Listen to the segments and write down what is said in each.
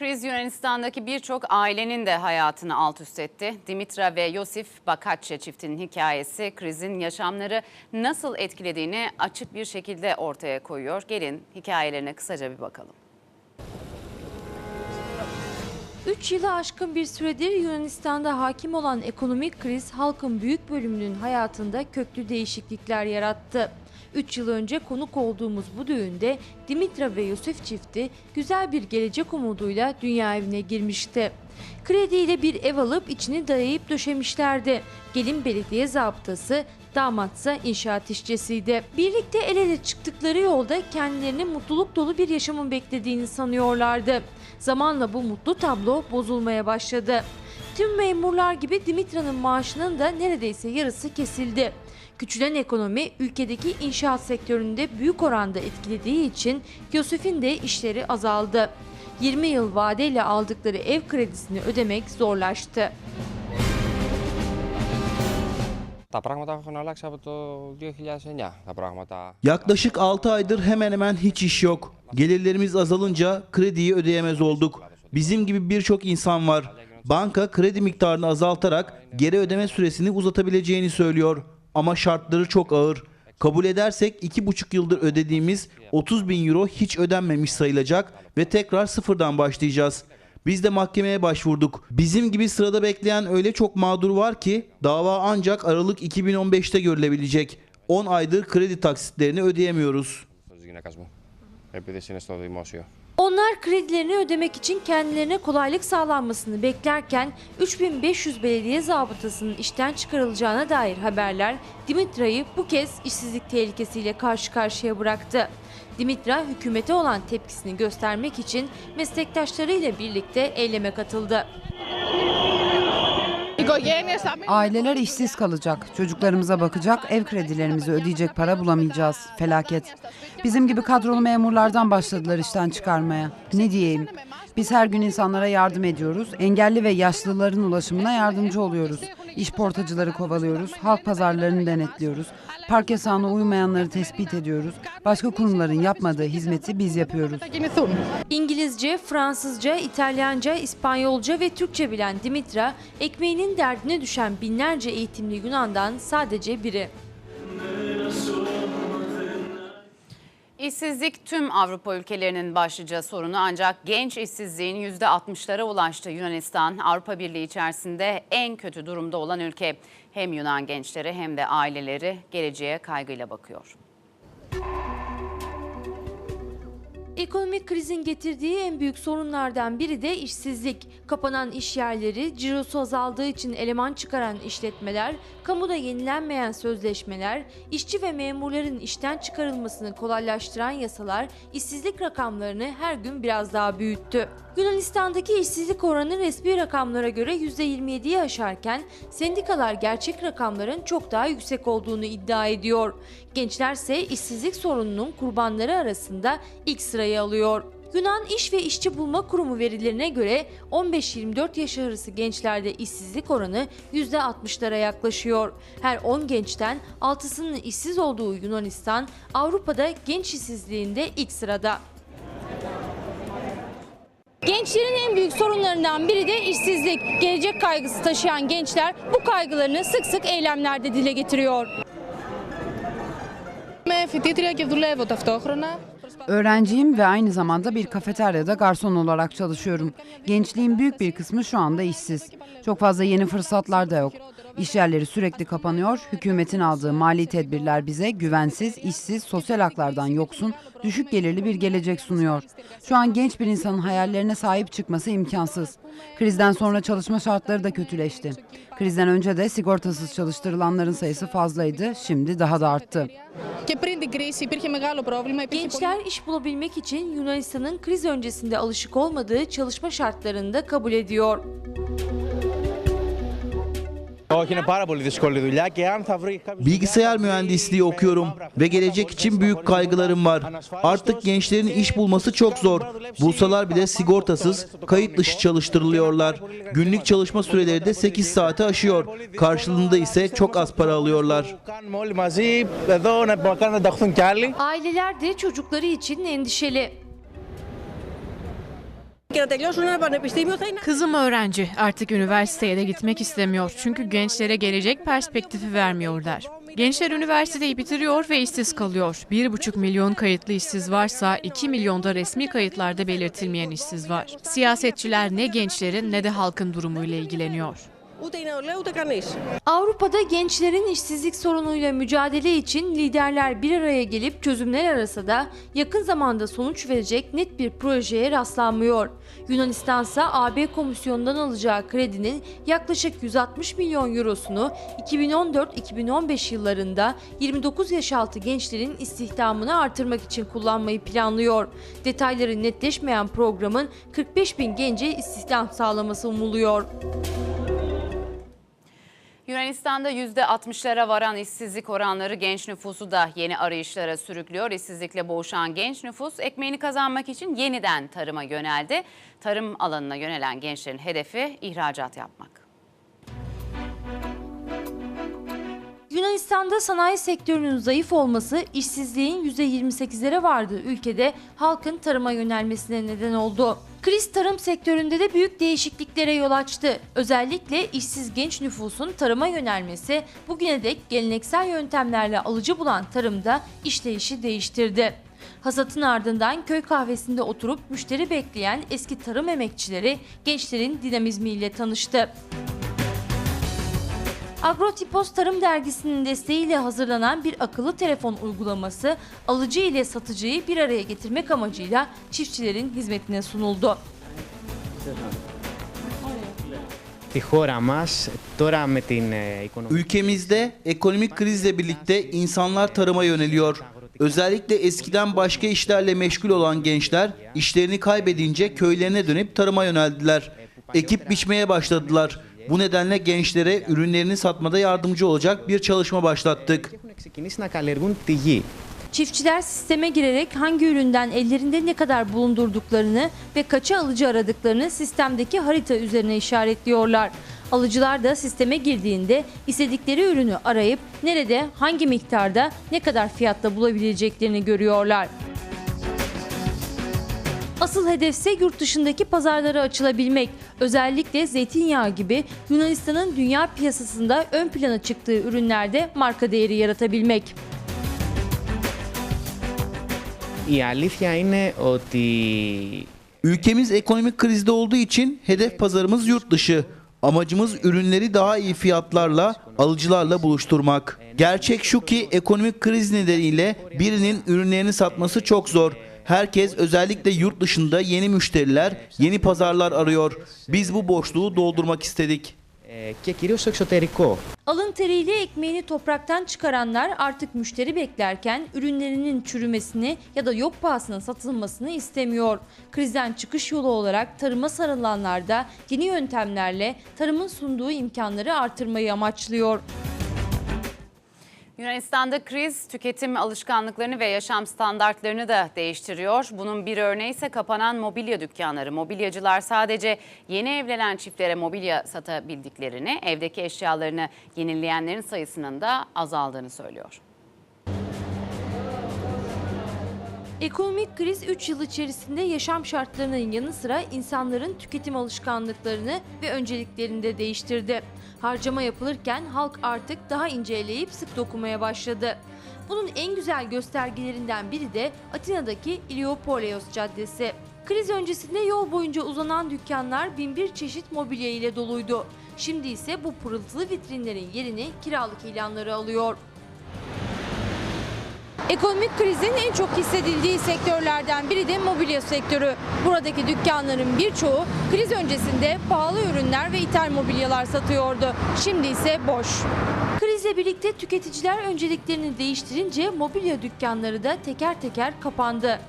Kriz Yunanistan'daki birçok ailenin de hayatını alt üst etti. Dimitra ve Yosif Bakatçe çiftinin hikayesi krizin yaşamları nasıl etkilediğini açık bir şekilde ortaya koyuyor. Gelin hikayelerine kısaca bir bakalım. 3 yılı aşkın bir süredir Yunanistan'da hakim olan ekonomik kriz halkın büyük bölümünün hayatında köklü değişiklikler yarattı. 3 yıl önce konuk olduğumuz bu düğünde Dimitra ve Yosef çifti güzel bir gelecek umuduyla dünya evine girmişti. Krediyle bir ev alıp içini dayayıp döşemişlerdi. Gelin belediye zabıtası, damatsa inşaat işçisiydi. Birlikte el ele çıktıkları yolda kendilerini mutluluk dolu bir yaşamın beklediğini sanıyorlardı. Zamanla bu mutlu tablo bozulmaya başladı. Tüm memurlar gibi Dimitra'nın maaşının da neredeyse yarısı kesildi. Küçülen ekonomi ülkedeki inşaat sektöründe büyük oranda etkilediği için Yosef'in de işleri azaldı. 20 yıl vadeyle aldıkları ev kredisini ödemek zorlaştı. Yaklaşık 6 aydır hemen hemen hiç iş yok. Gelirlerimiz azalınca krediyi ödeyemez olduk. Bizim gibi birçok insan var. Banka kredi miktarını azaltarak geri ödeme süresini uzatabileceğini söylüyor Ama şartları çok ağır. Kabul edersek 2,5 yıldır ödediğimiz 30 bin euro hiç ödenmemiş sayılacak ve tekrar sıfırdan başlayacağız. Biz de mahkemeye başvurduk. Bizim gibi sırada bekleyen öyle çok mağdur var ki dava ancak Aralık 2015'te görülebilecek. 10 aydır kredi taksitlerini ödeyemiyoruz. Τη γυναίκα μου. Επειδή είναι στο δημόσιο. Onlar kredilerini ödemek için kendilerine kolaylık sağlanmasını beklerken 3500 belediye zabıtasının işten çıkarılacağına dair haberler Dimitra'yı bu kez işsizlik tehlikesiyle karşı karşıya bıraktı. Dimitra hükümete olan tepkisini göstermek için meslektaşlarıyla birlikte eyleme katıldı. Aileler işsiz kalacak, çocuklarımıza bakacak, ev kredilerimizi ödeyecek para bulamayacağız. Felaket. Bizim gibi kadrolu memurlardan başladılar işten çıkarmaya. Ne diyeyim? Biz her gün insanlara yardım ediyoruz. Engelli ve yaşlıların ulaşımına yardımcı oluyoruz. İş portacıları kovalıyoruz. Halk pazarlarını denetliyoruz. Park yasağına uymayanları tespit ediyoruz. Başka kurumların yapmadığı hizmeti biz yapıyoruz. İngilizce, Fransızca, İtalyanca, İspanyolca ve Türkçe bilen Dimitra, ekmeğinin derdine düşen binlerce eğitimli Yunan'dan sadece biri. İşsizlik tüm Avrupa ülkelerinin başlıca sorunu ancak genç işsizliğin %60'lara ulaştı. Yunanistan Avrupa Birliği içerisinde en kötü durumda olan ülke. Hem Yunan gençleri hem de aileleri geleceğe kaygıyla bakıyor. Ekonomik krizin getirdiği en büyük sorunlardan biri de işsizlik. Kapanan iş yerleri, cirosu azaldığı için eleman çıkaran işletmeler, kamuda yenilenmeyen sözleşmeler, işçi ve memurların işten çıkarılmasını kolaylaştıran yasalar işsizlik rakamlarını her gün biraz daha büyüttü. Yunanistan'daki işsizlik oranı resmi rakamlara göre %27'yi aşarken sendikalar gerçek rakamların çok daha yüksek olduğunu iddia ediyor. Gençlerse işsizlik sorununun kurbanları arasında ilk sırayı alıyor. Yunan İş ve İşçi Bulma Kurumu verilerine göre 15-24 yaş arası gençlerde işsizlik oranı %60'lara yaklaşıyor. Her 10 gençten 6'sının işsiz olduğu Yunanistan Avrupa'da genç işsizliğinde ilk sırada. Gençlerin en büyük sorunlarından biri de işsizlik. Gelecek kaygısı taşıyan gençler bu kaygılarını sık sık eylemlerde dile getiriyor. Είμαι φοιτήτρια και δουλεύω ταυτόχρονα. Öğrenciyim ve aynı zamanda bir kafeteryada garson olarak çalışıyorum. Gençliğin büyük bir kısmı şu anda işsiz. Çok fazla yeni fırsatlar da yok. İş yerleri sürekli kapanıyor. Hükümetin aldığı mali tedbirler bize güvensiz, işsiz, sosyal haklardan yoksun, düşük gelirli bir gelecek sunuyor. Şu an genç bir insanın hayallerine sahip çıkması imkansız. Krizden sonra çalışma şartları da kötüleşti. Krizden önce de sigortasız çalıştırılanların sayısı fazlaydı, şimdi daha da arttı. Και πριν την κρίση υπήρχε μεγάλο πρόβλημα. Υπήρχε Gençler iş bulabilmek için Yunanistan'ın kriz öncesinde alışık olmadığı çalışma şartlarını da kabul ediyor. Όχι, είναι πάρα πολύ δύσκολη δουλειά και αν θα βρει κάποιος Bilgisayar mühendisliği okuyorum ve gelecek için büyük kaygılarım var. Artık gençlerin iş bulması çok zor. Bulsalar bile sigortasız, kayıt dışı çalıştırılıyorlar. Günlük çalışma süreleri de 8 saate aşıyor. Karşılığında ise çok az para alıyorlar. που κάνουμε όλοι μαζί εδώ να κάνουν να ενταχθούν κι άλλοι. Aileler de çocukları için endişeli. Kızım öğrenci. Artık üniversiteye de gitmek istemiyor. Çünkü gençlere gelecek perspektifi vermiyorlar. Gençler üniversiteyi bitiriyor ve işsiz kalıyor. 1,5 milyon kayıtlı işsiz varsa 2 milyonda resmi kayıtlarda belirtilmeyen işsiz var. Siyasetçiler ne gençlerin ne de halkın durumuyla ilgileniyor. Avrupa'da gençlerin işsizlik sorunuyla mücadele için liderler bir araya gelip çözümler arasa da yakın zamanda sonuç verecek net bir projeye rastlanmıyor. Yunanistan ise AB komisyonundan alacağı kredinin yaklaşık 160 milyon eurosunu 2014-2015 yıllarında 29 yaş altı gençlerin istihdamını artırmak için kullanmayı planlıyor. Detayları netleşmeyen programın 45 bin gence istihdam sağlaması umuluyor. Yunanistan'da %60'lara varan işsizlik oranları genç nüfusu da yeni arayışlara sürüklüyor. İşsizlikle boğuşan genç nüfus ekmeğini kazanmak için yeniden tarıma yöneldi. Tarım alanına yönelen gençlerin hedefi ihracat yapmak. Yunanistan'da sanayi sektörünün zayıf olması işsizliğin %28'lere vardığı ülkede halkın tarıma yönelmesine neden oldu. Kriz tarım sektöründe de büyük değişikliklere yol açtı. Özellikle işsiz genç nüfusun tarıma yönelmesi bugüne dek geleneksel yöntemlerle alıcı bulan tarımda işleyişi değiştirdi. Hasatın ardından köy kahvesinde oturup müşteri bekleyen eski tarım emekçileri gençlerin dinamizmiyle tanıştı. Agrotipos Tarım Dergisi'nin desteğiyle hazırlanan bir akıllı telefon uygulaması alıcı ile satıcıyı bir araya getirmek amacıyla çiftçilerin hizmetine sunuldu. Ülkemizde ekonomik krizle birlikte insanlar tarıma yöneliyor. Özellikle eskiden başka işlerle meşgul olan gençler işlerini kaybedince köylerine dönüp tarıma yöneldiler. Ekip biçmeye başladılar. Bu nedenle gençlere ürünlerini satmada yardımcı olacak bir çalışma başlattık. Çiftçiler sisteme girerek hangi üründen ellerinde ne kadar bulundurduklarını ve kaça alıcı aradıklarını sistemdeki harita üzerine işaretliyorlar. Alıcılar da sisteme girdiğinde istedikleri ürünü arayıp nerede, hangi miktarda, ne kadar fiyatta bulabileceklerini görüyorlar. Asıl hedefse yurt dışındaki pazarlara açılabilmek. Özellikle zeytinyağı gibi Yunanistan'ın dünya piyasasında ön plana çıktığı ürünlerde marka değeri yaratabilmek. Η αλήθεια είναι ότι Ülkemiz ekonomik krizde olduğu için hedef pazarımız yurt dışı. Amacımız ürünleri daha iyi fiyatlarla, alıcılarla buluşturmak. Gerçek şu ki ekonomik kriz nedeniyle birinin ürünlerini satması çok zor. Herkes özellikle yurt dışında yeni müşteriler, yeni pazarlar arıyor. Biz bu boşluğu doldurmak istedik. Alın teriyle ekmeğini topraktan çıkaranlar artık müşteri beklerken ürünlerinin çürümesini ya da yok pahasına satılmasını istemiyor. Krizden çıkış yolu olarak tarıma sarılanlar da yeni yöntemlerle tarımın sunduğu imkanları artırmayı amaçlıyor. Yunanistan'da kriz tüketim alışkanlıklarını ve yaşam standartlarını da değiştiriyor. Bunun bir örneği ise kapanan mobilya dükkanları. Mobilyacılar sadece yeni evlenen çiftlere mobilya satabildiklerini, evdeki eşyalarını yenileyenlerin sayısının da azaldığını söylüyor. Ekonomik kriz 3 yıl içerisinde yaşam şartlarının yanı sıra insanların tüketim alışkanlıklarını ve önceliklerini de değiştirdi. Harcama yapılırken halk artık daha ince eleyip sık dokumaya başladı. Bunun en güzel göstergelerinden biri de Atina'daki Iliopoleios Caddesi. Kriz öncesinde yol boyunca uzanan dükkanlar binbir çeşit mobilya ile doluydu. Şimdi ise bu pırıltılı vitrinlerin yerini kiralık ilanları alıyor. Ekonomik krizin en çok hissedildiği sektörlerden biri de mobilya sektörü. Buradaki dükkanların birçoğu kriz öncesinde pahalı ürünler ve ithal mobilyalar satıyordu. Şimdi ise boş. Krizle birlikte tüketiciler önceliklerini değiştirince mobilya dükkanları da teker teker kapandı.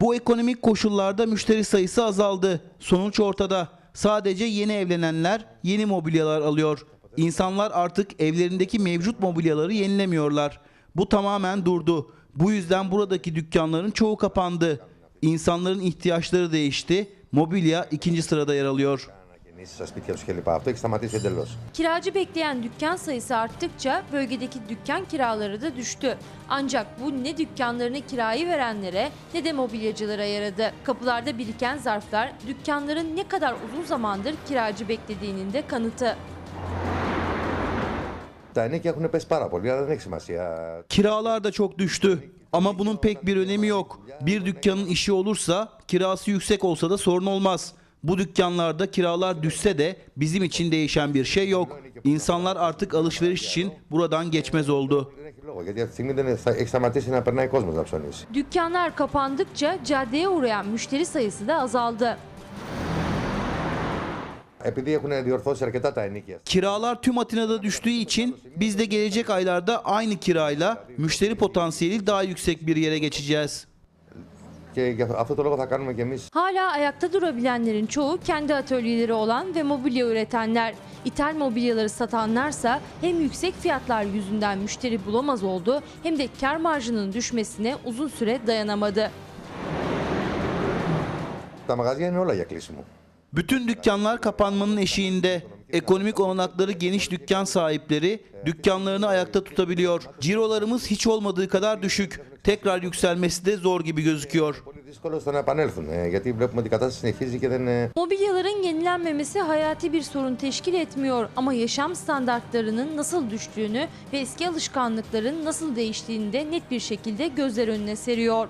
Bu ekonomik koşullarda müşteri sayısı azaldı. Sonuç ortada. Sadece yeni evlenenler yeni mobilyalar alıyor. İnsanlar artık evlerindeki mevcut mobilyaları yenilemiyorlar. Bu tamamen durdu. Bu yüzden buradaki dükkanların çoğu kapandı. İnsanların ihtiyaçları değişti. Mobilya ikinci sırada yer alıyor. Kiracı bekleyen dükkan sayısı arttıkça bölgedeki dükkan kiraları da düştü. Ancak bu ne dükkanlarını kirayı verenlere ne de mobilyacılara yaradı. Kapılarda biriken zarflar dükkanların ne kadar uzun zamandır kiracı beklediğinin de kanıtı. Τα ενίκια έχουν πέσει πάρα πολύ, αλλά δεν έχει σημασία. Kiralar da çok düştü. Ama bunun pek bir önemi yok. Bir dükkanın işi olursa kirası yüksek olsa da sorun olmaz. Bu dükkanlarda kiralar düşse de bizim için değişen bir şey yok. İnsanlar artık alışveriş için buradan geçmez oldu. Δεν έχει λόγο, γιατί αυτή τη στιγμή δεν θα- έχει σταματήσει να περνάει κόσμο να ψωνίσει. Dükkanlar kapandıkça caddeye uğrayan müşteri sayısı da azaldı. Επειδή έχουν διορθώσει αρκετά τα ενίκια. Kiralar tüm Atina'da düştüğü için biz de gelecek aylarda aynı kirayla müşteri potansiyeli daha yüksek bir yere geçeceğiz. Και για αυτό το λόγο θα κάνουμε και εμεί Hala ayakta durabilenlerin çoğu kendi atölyeleri olan ve mobilya üretenler. İthal mobilyaları satanlarsa hem yüksek fiyatlar yüzünden müşteri bulamaz oldu hem de kar marjının düşmesine uzun süre dayanamadı. Τα μαγαζιά είναι όλα για κλείσιμο. Bütün dükkanlar kapanmanın eşiğinde. Ekonomik olanakları geniş dükkan sahipleri dükkanlarını ayakta tutabiliyor. Cirolarımız hiç olmadığı kadar düşük. Tekrar yükselmesi de zor gibi gözüküyor. Mobilyaların yenilenmemesi hayati bir sorun teşkil etmiyor ama yaşam standartlarının nasıl düştüğünü ve eski alışkanlıkların nasıl değiştiğini de net bir şekilde gözler önüne seriyor.